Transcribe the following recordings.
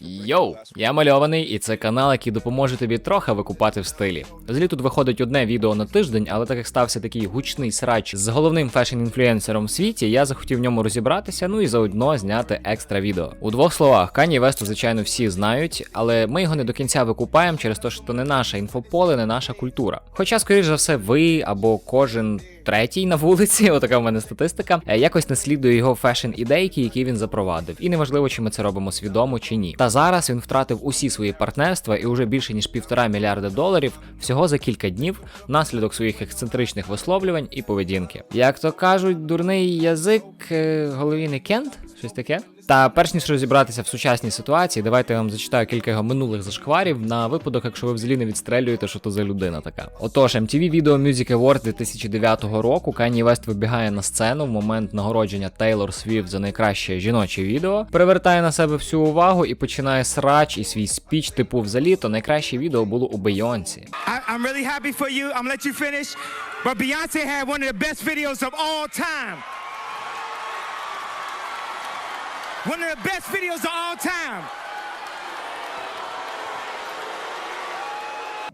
Йоу, я мальований, і це канал, який допоможе тобі трохи викупати в стилі. Взагалі тут виходить одне відео на тиждень, але так як стався такий гучний срач з головним фешн-інфлюенсером в світі, я захотів в ньому розібратися, ну і заодно зняти екстра відео. У двох словах, Кані Весту, звичайно, всі знають, але ми його не до кінця викупаємо через те, що то не наша інфополе, не наша культура. Хоча, скоріш за все, ви або кожен. Третій на вулиці, отака в мене статистика, е, якось наслідує його фешн-ідейки, які він запровадив. І неважливо, чи ми це робимо свідомо чи ні. Та зараз він втратив усі свої партнерства і уже більше ніж півтора мільярда доларів всього за кілька днів внаслідок своїх ексцентричних висловлювань і поведінки. Як то кажуть, дурний язик е, голові не кент, щось таке. Та перш ніж розібратися в сучасній ситуації, давайте я вам зачитаю кілька його минулих зашкварів на випадок, якщо ви взагалі не відстрелюєте, що то за людина така. Отож, MTV Video Music Awards 2009 року Кані Вест вибігає на сцену в момент нагородження Тейлор Свіфт за найкраще жіноче відео, привертає на себе всю увагу і починає срач і свій спіч, типу взагалі, то найкраще відео було у Бейонсі. I'm really happy for you. I'm let you finish. But Beyonce had one of the best videos of all time. One of the best videos of all time.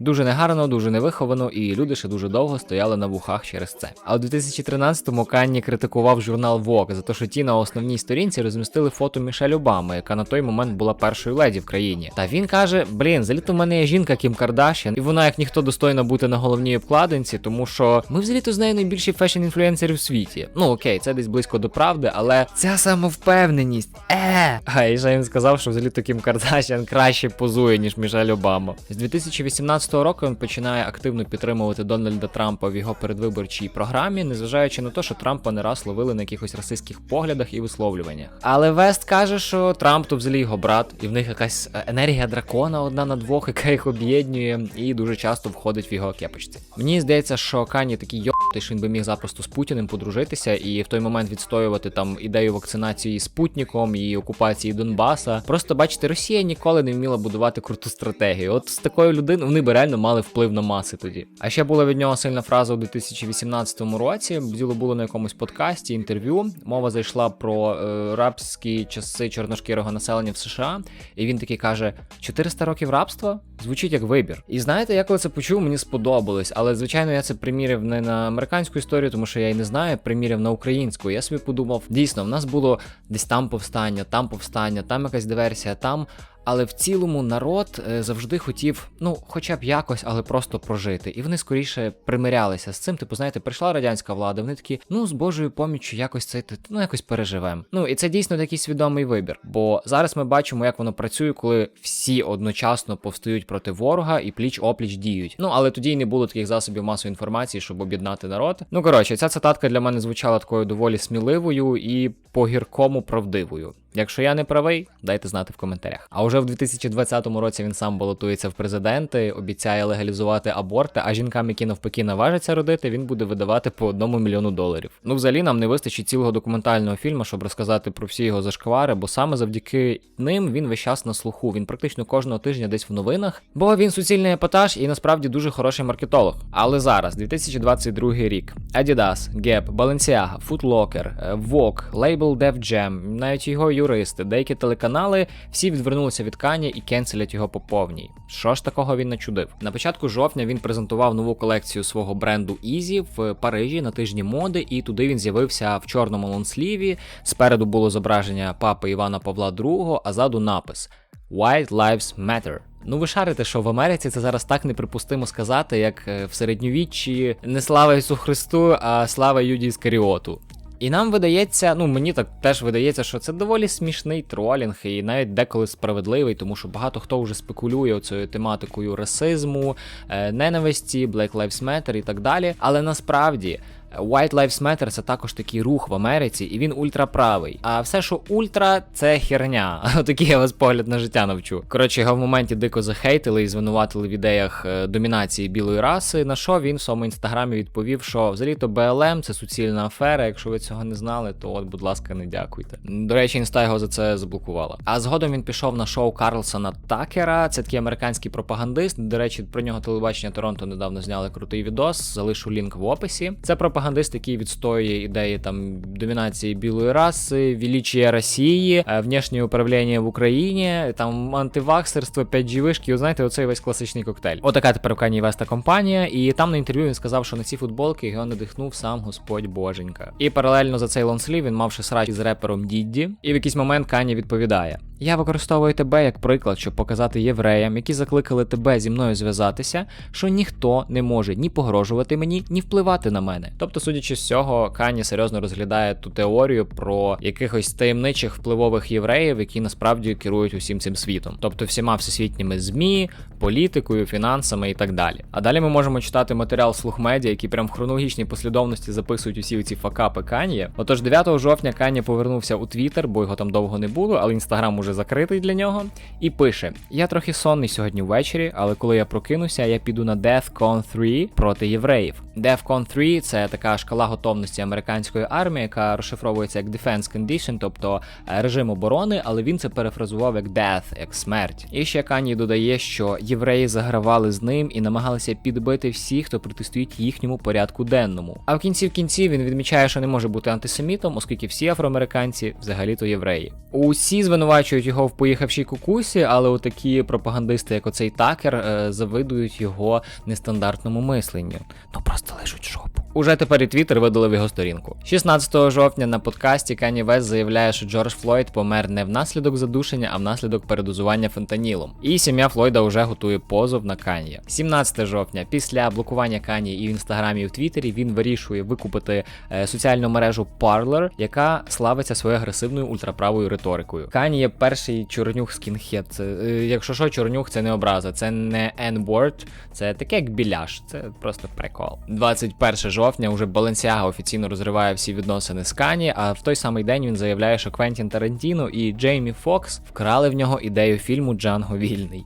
Дуже негарно, дуже невиховано, і люди ще дуже довго стояли на вухах через це. А у 2013-му Канні критикував журнал Vogue за те, що ті на основній сторінці розмістили фото Мішель Обами, яка на той момент була першою леді в країні. Та він каже: Блін, заліто в мене є жінка Кім Кардашян, і вона як ніхто достойна бути на головній обкладинці, тому що ми взагалі-то з нею найбільші фешн-інфлюенсери в світі. Ну окей, це десь близько до правди, але ця самовпевненість. Е. А і ще він сказав, що взагалі-то Кім Кардашян краще позує, ніж Мішель Обама. З 2018 року він починає активно підтримувати Дональда Трампа в його передвиборчій програмі, незважаючи на те, що Трампа не раз ловили на якихось расистських поглядах і висловлюваннях. Але Вест каже, що Трамп то взагалі його брат, і в них якась е, енергія дракона одна на двох, яка їх об'єднує, і дуже часто входить в його кепочці. Мені здається, що Кані такий йобтий, що він би міг запросто з Путіним подружитися і в той момент відстоювати там ідею вакцинації спутником і окупації Донбаса. Просто бачите, Росія ніколи не вміла будувати круту стратегію. От з такою людиною вони би реально мали вплив на маси тоді. А ще була від нього сильна фраза у 2018 році. Діло було на якомусь подкасті, інтерв'ю. Мова зайшла про е, рабські часи чорношкірого населення в США, і він такий каже: 400 років рабства звучить як вибір. І знаєте, я коли це почув, мені сподобалось. Але звичайно, я це приміряв не на американську історію, тому що я і не знаю, приміряв на українську. Я собі подумав, дійсно, в нас було десь там повстання, там повстання, там якась диверсія, там. Але в цілому народ е, завжди хотів, ну, хоча б якось, але просто прожити. І вони скоріше примирялися з цим. Типу, знаєте, прийшла радянська влада. Вони такі, ну з Божою поміччю якось це ну якось переживемо. Ну і це дійсно такий свідомий вибір. Бо зараз ми бачимо, як воно працює, коли всі одночасно повстають проти ворога і пліч опліч діють. Ну але тоді й не було таких засобів масової інформації, щоб об'єднати народ. Ну коротше, ця цитатка для мене звучала такою доволі сміливою і по гіркому правдивою. Якщо я не правий, дайте знати в коментарях. А уже в 2020 році він сам балотується в президенти, обіцяє легалізувати аборти, а жінкам, які навпаки наважаться родити, він буде видавати по одному мільйону доларів. Ну, взагалі, нам не вистачить цілого документального фільму, щоб розказати про всі його зашквари, бо саме завдяки ним він весь час на слуху. Він практично кожного тижня десь в новинах, бо він суцільний епатаж і насправді дуже хороший маркетолог. Але зараз, 2022 рік, Adidas, Gap, Balenciaga, Foot Locker, Vogue, лейбл Def Jam, навіть його юристи, деякі телеканали всі відвернулися від Кані і кенселять його по повній. Що ж такого він начудив? На початку жовтня він презентував нову колекцію свого бренду Easy в Парижі на тижні моди, і туди він з'явився в чорному лонсліві. Спереду було зображення папи Івана Павла II, а ззаду напис White Lives Matter. Ну, ви шарите, що в Америці це зараз так неприпустимо сказати, як е, в середньовіччі не слава Ісу Христу, а слава Юді Іскаріоту. І нам видається, ну мені так теж видається, що це доволі смішний тролінг, і навіть деколи справедливий, тому що багато хто вже спекулює цією тематикою расизму, е, ненависті, Black Lives Matter і так далі. Але насправді. White Lives Matter це також такий рух в Америці, і він ультраправий. А все, що ультра, це херня. Отакий я вас погляд на життя навчу. Коротше, його в моменті дико захейтили і звинуватили в ідеях е, домінації білої раси. На що він в своєму інстаграмі відповів, що взагалі-то БЛМ це суцільна афера. Якщо ви цього не знали, то от, будь ласка, не дякуйте. До речі, інста його за це заблокувала. А згодом він пішов на шоу Карлсона Такера. Це такий американський пропагандист. До речі, про нього телебачення Торонто недавно зняли крутий відос. Залишу лінк в описі. Це пропагандист пропагандист, який відстоює ідеї там домінації білої раси, величія Росії, е, внішнє управління в Україні, там антиваксерство, 5G вишки. Знаєте, оцей весь класичний коктейль. Отака тепер у Кані Веста компанія. І там на інтерв'ю він сказав, що на ці футболки його надихнув сам Господь Боженька. І паралельно за цей лонслів він мав ще срач з репером Дідді. І в якийсь момент Кані відповідає: Я використовую тебе як приклад, щоб показати євреям, які закликали тебе зі мною зв'язатися, що ніхто не може ні погрожувати мені, ні впливати на мене. Тобто, судячи з цього, Кані серйозно розглядає ту теорію про якихось таємничих впливових євреїв, які насправді керують усім цим світом, тобто всіма всесвітніми змі, політикою, фінансами і так далі. А далі ми можемо читати матеріал слух медіа, які прям в хронологічній послідовності записують усі ці факапи Кані. Отож, 9 жовтня Кані повернувся у Твіттер, бо його там довго не було, але інстаграм уже закритий для нього. І пише: Я трохи сонний сьогодні ввечері, але коли я прокинуся, я піду на DEFCON 3 проти євреїв. DEFCON 3 – це така шкала готовності американської армії, яка розшифровується як Defense Condition, тобто е, режим оборони, але він це перефразував як death, як смерть. І ще Кані додає, що євреї загравали з ним і намагалися підбити всіх, хто протистоїть їхньому порядку денному. А в кінці в кінці він відмічає, що не може бути антисемітом, оскільки всі афроамериканці взагалі-то євреї. Усі звинувачують його в поїхавшій кукусі, але отакі пропагандисти, як оцей такер, е, завидують його нестандартному мисленню. Ну просто лежуть жопу. Уже тепер і Твіттер видалив його сторінку. 16 жовтня на подкасті Кані Вест заявляє, що Джордж Флойд помер не внаслідок задушення, а внаслідок передозування фентанілом. І сім'я Флойда вже готує позов на Кані. 17 жовтня, після блокування Кані і в інстаграмі і в Твіттері, він вирішує викупити е, соціальну мережу Parler, яка славиться своєю агресивною ультраправою риторикою. Кані є перший чорнюх скінхед. Це, е, якщо що, чорнюх це не образа, це не N-word, це таке як біляш. Це просто прикол. 21 жовтня уже Balenciaga офіційно розриває всі відносини з Кані, а в той самий день він заявляє, що Квентін Тарантіно і Джеймі Фокс вкрали в нього ідею фільму Джанго Вільний.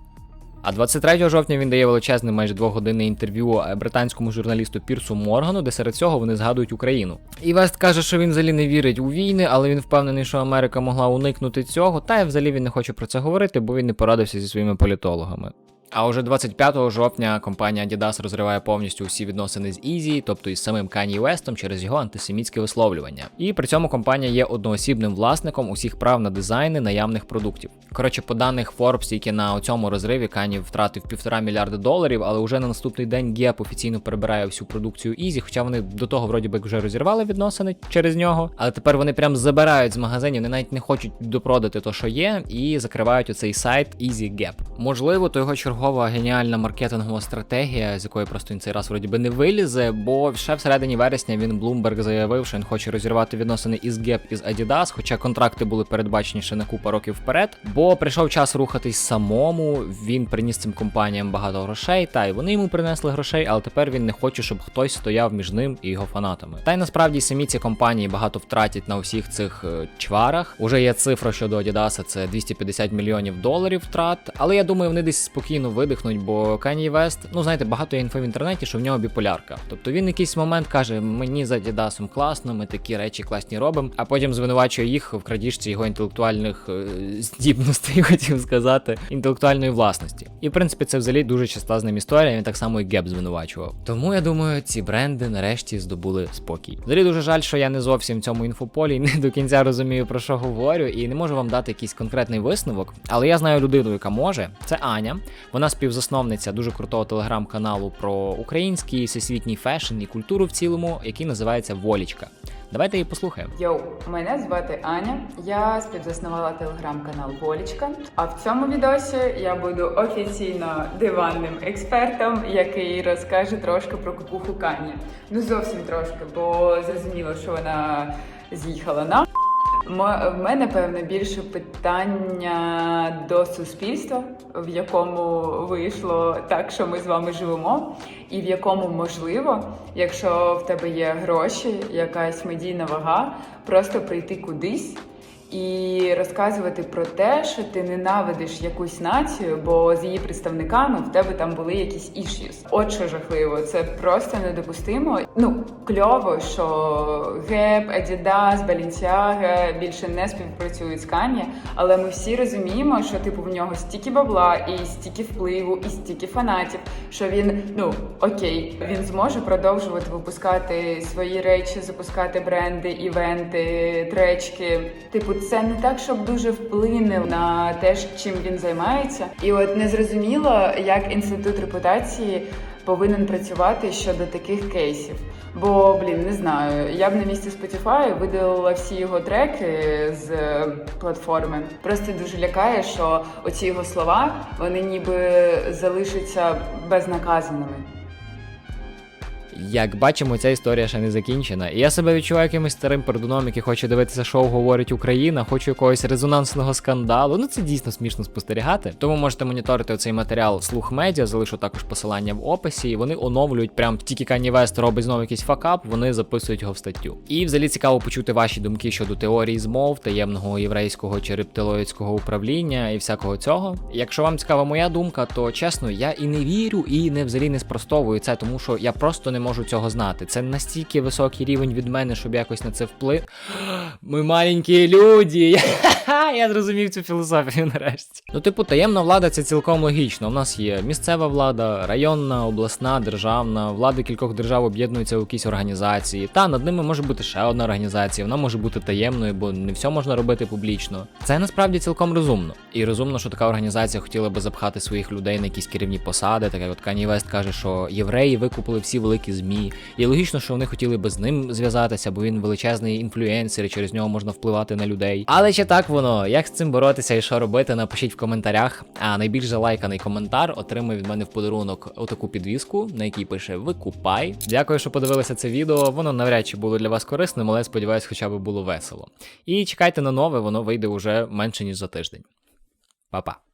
А 23 жовтня він дає величезне майже двогодинне інтерв'ю е, британському журналісту Пірсу Моргану, де серед цього вони згадують Україну. І Вест каже, що він взагалі не вірить у війни, але він впевнений, що Америка могла уникнути цього. Та й взагалі він не хоче про це говорити, бо він не порадився зі своїми політологами. А уже 25 жовтня компанія Adidas розриває повністю усі відносини з Ізі, тобто із самим Кані Вестом через його антисемітське висловлювання. І при цьому компанія є одноосібним власником усіх прав на дизайни наявних продуктів. Коротше, по даних Forbes, тільки на цьому розриві Кані втратив півтора мільярда доларів, але вже на наступний день Gap офіційно перебирає всю продукцію Ізі, хоча вони до того вроді би вже розірвали відносини через нього. Але тепер вони прям забирають з магазинів, вони навіть не хочуть допродати то, що є, і закривають оцей сайт Easy Gap. Можливо, то його чергова геніальна маркетингова стратегія, з якої просто він цей раз вроді би не вилізе, бо ще всередині вересня він Bloomberg заявив, що він хоче розірвати відносини із Gap із Adidas, хоча контракти були передбачені ще на купа років вперед. Бо прийшов час рухатись самому. Він приніс цим компаніям багато грошей, та й вони йому принесли грошей, але тепер він не хоче, щоб хтось стояв між ним і його фанатами. Та й насправді самі ці компанії багато втратять на усіх цих е, чварах. Уже є цифра щодо Adidas, це 250 мільйонів доларів втрат. Але я думаю, вони десь спокійно видихнуть, бо Kanye West, ну знаєте, багато інфо в інтернеті, що в нього біполярка. Тобто він якийсь момент каже: мені з Adidas класно, ми такі речі класні робимо, а потім звинувачує їх в крадіжці його інтелектуальних е, здібностей, хотів сказати, інтелектуальної власності. І в принципі це взагалі дуже часта з ним історія. Він так само і Геп звинувачував. Тому я думаю, ці бренди нарешті здобули спокій. Взагалі дуже жаль, що я не зовсім в цьому інфополі, не до кінця розумію про що говорю, і не можу вам дати якийсь конкретний висновок. Але я знаю людину, яка може. Це Аня. Вона співзасновниця дуже крутого телеграм-каналу про український всесвітній фешн і культуру в цілому, який називається Волічка. Давайте її послухаємо. Йоу, мене звати Аня. Я співзаснувала телеграм-канал Волічка. А в цьому відосі я буду офіційно диванним експертом, який розкаже трошки про кукуху Кані. Ну зовсім трошки, бо зрозуміло, що вона з'їхала на. В мене певне більше питання до суспільства, в якому вийшло так, що ми з вами живемо, і в якому можливо, якщо в тебе є гроші, якась медійна вага, просто прийти кудись і розказувати про те, що ти ненавидиш якусь націю, бо з її представниками в тебе там були якісь issues. От що жахливо, це просто недопустимо. Ну кльово, що Gap, Adidas, Balenciaga більше не співпрацюють з Kanye, але ми всі розуміємо, що типу в нього стільки бабла і стільки впливу, і стільки фанатів, що він ну окей, він зможе продовжувати випускати свої речі, запускати бренди, івенти, тречки. Типу, це не так, щоб дуже вплине на те, чим він займається. І от незрозуміло, як інститут репутації повинен працювати щодо таких кейсів. Бо, блін, не знаю, я б на місці Spotify видалила всі його треки з е, платформи. Просто дуже лякає, що оці його слова вони ніби залишаться безнаказаними. Як бачимо, ця історія ще не закінчена. І я себе відчуваю якимось старим пердуном, який хоче дивитися шоу Говорить Україна, хочу якогось резонансного скандалу. Ну це дійсно смішно спостерігати. Тому можете моніторити оцей матеріал слух медіа, залишу також посилання в описі. І вони оновлюють прям тільки Kanye West робить знову якийсь факап, вони записують його в статтю. І взагалі цікаво почути ваші думки щодо теорії змов, таємного єврейського чи рептилоїдського управління і всякого цього. Якщо вам цікава моя думка, то чесно, я і не вірю, і не взагалі не спростовую це, тому що я просто не можу цього знати. Це настільки високий рівень від мене, щоб якось на це вплив. Ми маленькі люди. Я зрозумів цю філософію нарешті. Ну, типу, таємна влада це цілком логічно. У нас є місцева влада, районна, обласна, державна, влади кількох держав об'єднуються у якісь організації. Та над ними може бути ще одна організація, вона може бути таємною, бо не все можна робити публічно. Це насправді цілком розумно. І розумно, що така організація хотіла би запхати своїх людей на якісь керівні посади. Так як от Кані Вест каже, що євреї викупили всі великі змі. І логічно, що вони хотіли би з ним зв'язатися, бо він величезний інфлюенсер, і через нього можна впливати на людей. Але чи так воно? Як з цим боротися і що робити? Напишіть в коментарях. А найбільш залайканий коментар отримує від мене в подарунок отаку підвіску, на якій пише Викупай. Дякую, що подивилися це відео. Воно навряд чи було для вас корисним, але сподіваюсь, хоча б було весело. І чекайте на нове, воно вийде уже менше ніж за тиждень. Па-па.